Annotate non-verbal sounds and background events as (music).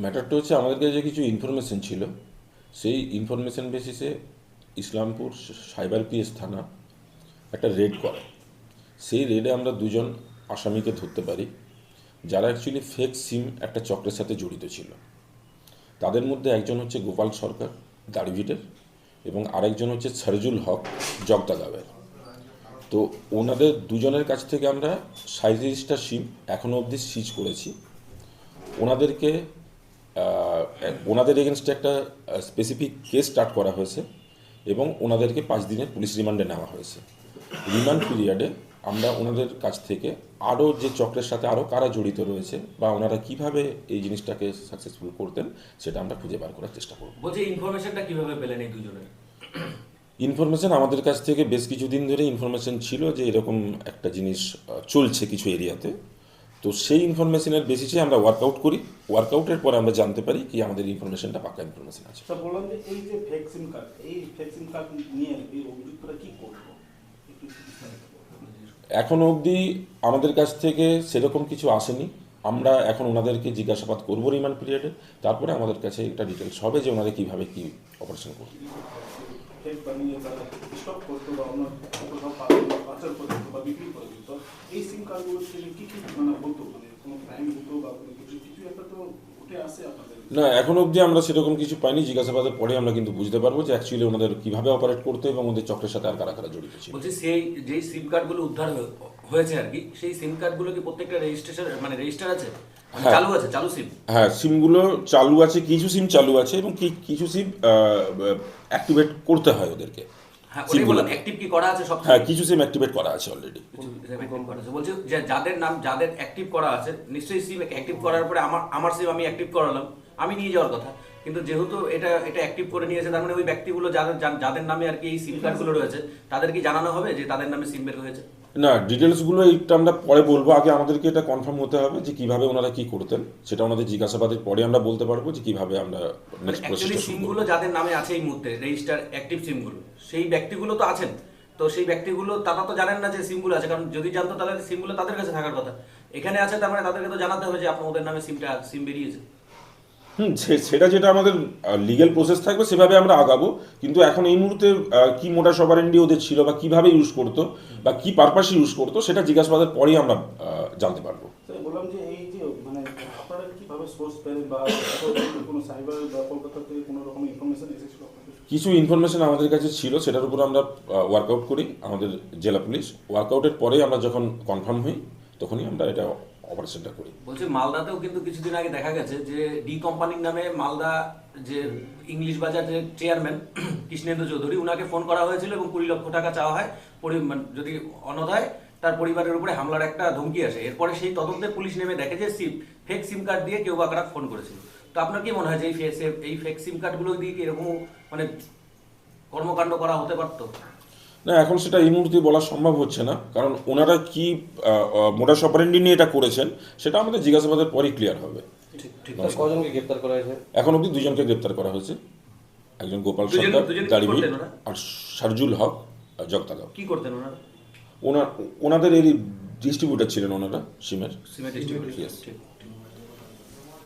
ম্যাটারটা হচ্ছে আমাদের কাছে কিছু ইনফরমেশন ছিল সেই ইনফরমেশন বেসিসে ইসলামপুর সাইবার পিএস থানা একটা রেড করে সেই রেডে আমরা দুজন আসামিকে ধরতে পারি যারা অ্যাকচুয়ালি ফেক সিম একটা চক্রের সাথে জড়িত ছিল তাদের মধ্যে একজন হচ্ছে গোপাল সরকার দাড়িভিটের এবং আরেকজন হচ্ছে সারজুল হক জগদাগাঁওয়ের তো ওনাদের দুজনের কাছ থেকে আমরা সাঁত্রিশটা সিম এখনও অবধি সিজ করেছি। ওনাদেরকে ওনাদের এগেনস্টে একটা স্পেসিফিক কেস স্টার্ট করা হয়েছে এবং ওনাদেরকে পাঁচ দিনের পুলিশ রিমান্ডে নেওয়া হয়েছে। রিমান্ড পিরিয়ডে আমরা ওনাদের কাছ থেকে আরও যে চক্রের সাথে আরও কারা জড়িত রয়েছে বা ওনারা কীভাবে এই জিনিসটাকে সাকসেসফুল করতেন, সেটা আমরা খুঁজে বার করার চেষ্টা করব। বলছি ইনফরমেশনটা কীভাবে পেলেন এই দুজনে ইনফরমেশন আমাদের কাছ থেকে বেশ কিছুদিন ধরে ইনফরমেশন ছিল যে এরকম একটা জিনিস চলছে কিছু এরিয়াতে তো। সেই ইনফরমেশনের বেসিসে আমরা ওয়ার্কআউট করি। ওয়ার্কআউটের পরে আমরা জানতে পারি কি আমাদের ইনফরমেশনটা পাকা ইনফরমেশন আছে। স্যার বললাম যে এই যে সিম কার্ড এই সিম কার্ড নিয়ে এই অভিযুক্তরা কি এখনও অবধি আমাদের কাছ থেকে সেরকম কিছু আসেনি। আমরা এখন ওনাদেরকে জিজ্ঞাসাবাদ করব রিমান্ড পিরিয়ডে তারপরে আমাদের কাছে একটা ডিটেলস হবে যে ওনারা কীভাবে কী অপারেশন করবে বানিয়ে তারা স্টক করতো বা অন্য কোথাও পাচার করে দিত বা বিক্রি করে দিত এই সিম কার্ডগুলো থেকে কী কী মানে হতো? মানে কোনো ক্রাইম হতো বা কোনো কিছু? কিছু একটা তো উঠে আসে আপনাদের। না এখন অবধি আমরা সেরকম কিছু পাইনি। জিজ্ঞাসাবাদের পরে আমরা কিন্তু বুঝতে পারব যে অ্যাকচুয়ালি ওনাদের কীভাবে অপারেট করতে এবং ওদের চক্রের সাথে আর কারা কারা জড়িত ছিল। বলছি সেই যেই সিম কার্ডগুলো উদ্ধার হয়ে- হয়েছে আর কি সেই সিম কার্ডগুলো কি প্রত্যেকটা রেজিস্ট্রেশন মানে রেজিস্টার আছে? মানে হ্যাঁ। চালু আছে চালু সিম হ্যাঁ সিমগুলো চালু আছে কিছু সিম চালু আছে এবং কিছু সিম অ্যাক্টিভেট করতে হয় ওদেরকে। হ্যাঁ হ্যাঁ কিছু? সিম অ্যাক্টিভেট করা আছে অলরেডি active করা আছে। বলছি যে যাদের নাম যাদের অ্যাক্টিভ করা আছে নিশ্চয়ই সিম অ্যাক্টিভ করার পরে আমার আমার সিম আমি অ্যাক্টিভ করালাম। আমি নিয়ে যাওয়ার কথা। কিন্তু যেহেতু এটা এটা অ্যাক্টিভ করে নিয়েছে তার মানে ওই ব্যক্তিগুলো যাদের যাদের নামে আর কি এই সিম কার্ডগুলো রয়েছে তাদের কি জানানো হবে যে তাদের নামে সিম বের হয়েছে? না ডিটেলসগুলো এইটা আমরা পরে বলব। আগে আমাদেরকে এটা কনফার্ম হতে হবে যে কীভাবে ওনারা কি করতেন। সেটা ওনাদের জিজ্ঞাসাবাদের পরে আমরা বলতে পারব যে কীভাবে আমরা নেক্সট অ্যাকচুয়ালি প্রসেসটা শুরু সিমগুলো যাদের নামে আছে এই মুহূর্তে রেজিস্টার অ্যাক্টিভ সিমগুলো সেই ব্যক্তিগুলো তো আছেন। তো সেই ব্যক্তিগুলো তারা তো জানেন না যে সিমগুলো আছে কারণ যদি জানতো তাহলে সিমগুলো তাদের কাছে থাকার কথা। এখানে আছে তার মানে তাদেরকে তো জানাতে হবে যে আপনার ওদের নামে সিমটা সিম বেরিয়েছে। হুম সেটা যেটা আমাদের লিগ্যাল প্রসেস থাকবে সেভাবে আমরা আগাবো। কিন্তু এখন এই মুহূর্তে কি মোটা সবারেন্ডি ওদের ছিল বা কীভাবে ইউজ করতো বা কি পারপাসে ইউজ করতো সেটা জিজ্ঞাসাবাদের পরেই আমরা জানতে পারব। বললাম যে এই যে মানে আপনারা কীভাবে সোর্স পেলেন বা কোনো সাইবার বা কলকাতা থেকে কোনো রকম ইনফরমেশন এসেছিল কিছু? ইনফরমেশন আমাদের কাছে ছিল সেটার উপর আমরা ওয়ার্কআউট করি আমাদের জেলা পুলিশ। ওয়ার্কআউটের পরে আমরা যখন কনফার্ম হই তখনই আমরা এটা অপারেশনটা করি। বলছি, মালদাতেও কিন্তু কিছুদিন আগে দেখা গেছে যে ডি কোম্পানির নামে মালদা যে ইংলিশ বাজার যে চেয়ারম্যান (clears throat) কৃষ্ণেন্দ্র চৌধুরী, উনাকে ফোন করা হয়েছিল এবং কুড়ি লক্ষ টাকা চাওয়া হয় মানে যদি অনদায় তার পরিবারের উপরে হামলার একটা ধমকি আসে। এরপরে সেই তদন্তে পুলিশ নেমে দেখে যে সিম ফেক সিম কার্ড দিয়ে কেউ বাকরা ফোন করেছিল। তো আপনার কি মনে হয় যে এই ফেক সিম কার্ডগুলো দিয়ে কি এরকম মানে কর্মকাণ্ড করা হতে পারতো? না এখন সেটা এই মুহূর্তে বলা সম্ভব হচ্ছে না কারণ ওনারা কি মোটা সপারেন্ডি নিয়ে এটা করেছেন সেটা আমাদের জিজ্ঞাসাবাদের পরেই ক্লিয়ার হবে। ঠিক ঠিক স্যার, কজনকে গ্রেপ্তার করা হয়েছে? এখন অবধি দুজনকে গ্রেপ্তার করা হয়েছে। একজন গোপাল সরকার? আর সারজুল হক জগতাগাঁও কি করতেন ওনারা? ওনার ওনাদের এই ডিস্ট্রিবিউটার ছিলেন ওনারা সিমের। ডিস্ট্রিবিউটর ঠিক।